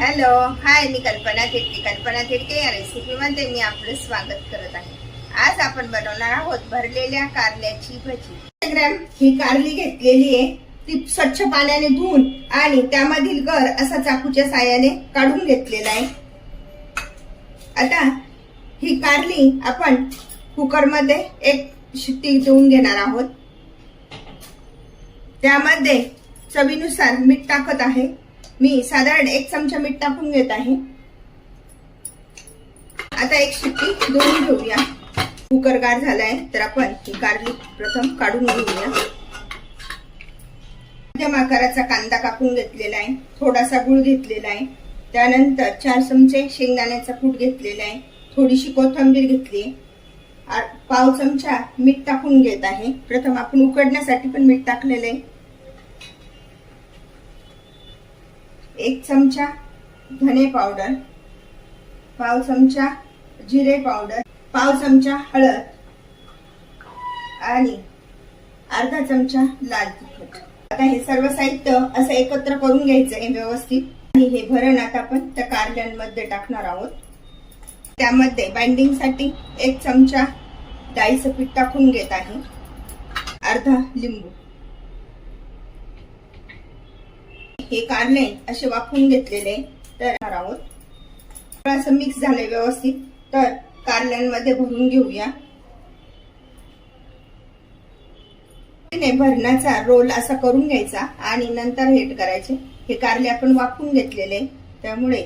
Hello hi मी कल्पना तिडके कल्पना तिडके या रेसिपीमध्ये मी आपलं स्वागत करत आहे. आज आपण बनवणार आहोत भरलेल्या कारल्याची भजी. ग्रॅम ही कारली घेतलेली आहे. ती स्वच्छ पाण्याने धुवून आणि त्यामधील गर असा चाकूच्या साह्याने काढून घेतलेला आहे. आता ही कारली आपण कुकरमध्ये एक शिट्टी देऊन घेणार आहोत. त्यामध्ये चवीनुसार मीठ टाकत आहे. मी साधारण एक चमचा मीठ टाकून घेत आहे. आता एक शिट्टी देऊन घेऊया. कुकर गार झालाय तर आपण ही प्रथम काढून घेऊया. मध्यम आकाराचा कांदा कापून घेतलेला आहे थोडासा गुळ घेतलेला आहे. त्यानंतर चार चमचे शेंगदाण्याचा कूट घेतलेला आहे थोडीशी कोथिंबीर घेतली पाव चमचा मीठ टाकून घेत आहे. प्रथम आपण उकडण्यासाठी पण मीठ टाकलेलं आहे. एक चमचा धने पावडर पाव चमचा जिरे पावडर पाव चमचा हळद आणि अर्धा चमचा लाल तिखट. आता हे सर्व साहित्य असं एकत्र करून घ्यायचं आहे व्यवस्थित. आणि हे भरण आता आपण त्या कारल्यांमध्ये टाकणार आहोत. त्यामध्ये बाइंडिंगसाठी एक चमचा डाळीचं पीठ टाकून घेत आहे. अर्धा लिंबू. हे कारले असे वाफून घेतलेले तर आहोत. असं मिक्स झालंय व्यवस्थित. तर कारल्यांमध्ये भरून घेऊया. भरण्याचा रोल असा करून घ्यायचा आणि नंतर हेट करायचे. हे कारले आपण वाफून घेतलेले. त्यामुळे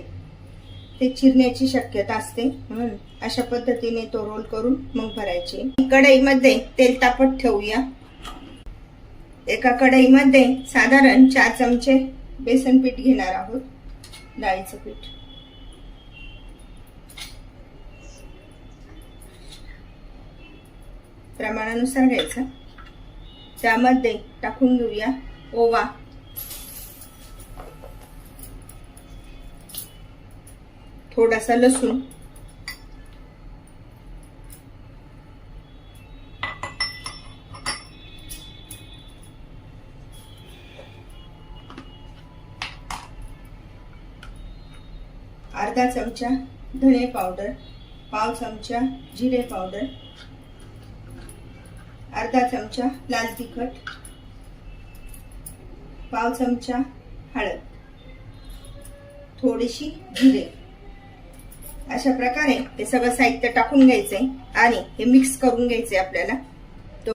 ते चिरण्याची शक्यता असते. म्हणून अशा पद्धतीने तो रोल करून मग भरायचे. कढईमध्ये तेल तापत ठेवूया. एका कढईमध्ये साधारण चार चमचे बेसन पीठ घेणार आहोत डाळीचं पीठ. प्रमाणानुसार घ्यायचं. त्यामध्ये टाकून घेऊया ओवा. थोडासा लसूण. अर्धा चमचा धने पावडर पाव चमचा जिरे पावडर अर्धा चमचा लाल तिखट पाव चमचा हळद थोडीशी जिरे. अशा प्रकारे हे सगळं साहित्य टाकून घ्यायचंय आणि हे मिक्स करून घ्यायचंय आपल्याला. तो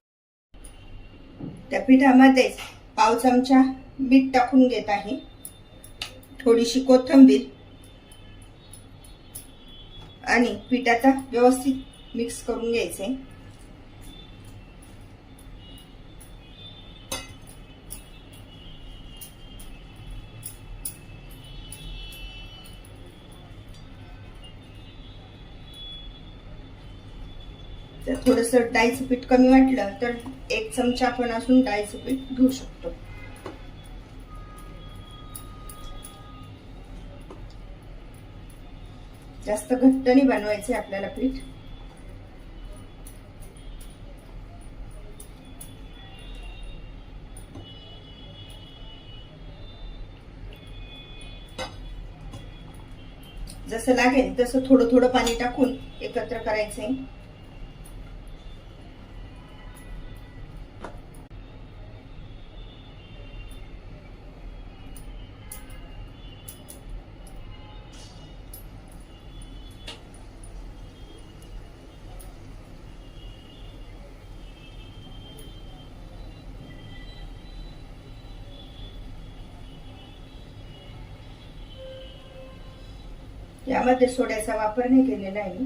त्या पिठामध्ये पाव चमचा मीठ टाकून घेत आहे. थोडीशी कोथिंबीर आणि पीठ आता व्यवस्थित मिक्स करून घ्यायचे. तर थोडस डाळीचं पीठ कमी वाटलं तर एक चमचा आपण असून डाळीचं पीठ घेऊ शकतो. जास्त घट्ट नाही बनवायचे आपल्याला पीठ. जसं लागेल तसं थोडं थोडं पाणी टाकून एकत्र करायचंय. यामध्ये सोड्याचा वापर नाही केलेला आहे.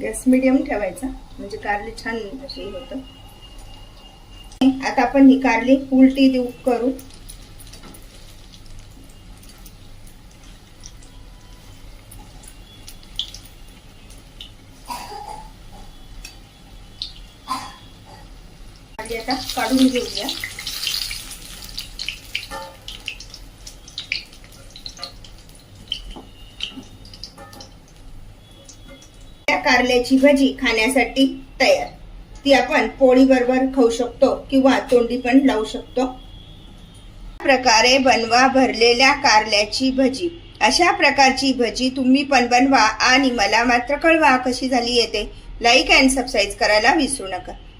गॅस मिडियम ठेवायचा म्हणजे कारली छान अशी होत. आता आपण ही कारली उलटी देऊ करू. कारली आता काढून घेऊया. कारल्याची भजी खाण्यासाठी तयार. ती आपण पोळी बरोबर खाऊ शकतो किंवा तोंडी पण लावू शकतो. प्रकारे बनवा भरलेल्या कारल्याची भजी. अशा प्रकारची भजी तुम्ही पण बनवा आणि मला मात्र कळवा कशी झाली येते लाईक अँड सबस्क्राईब करायला विसरू नका.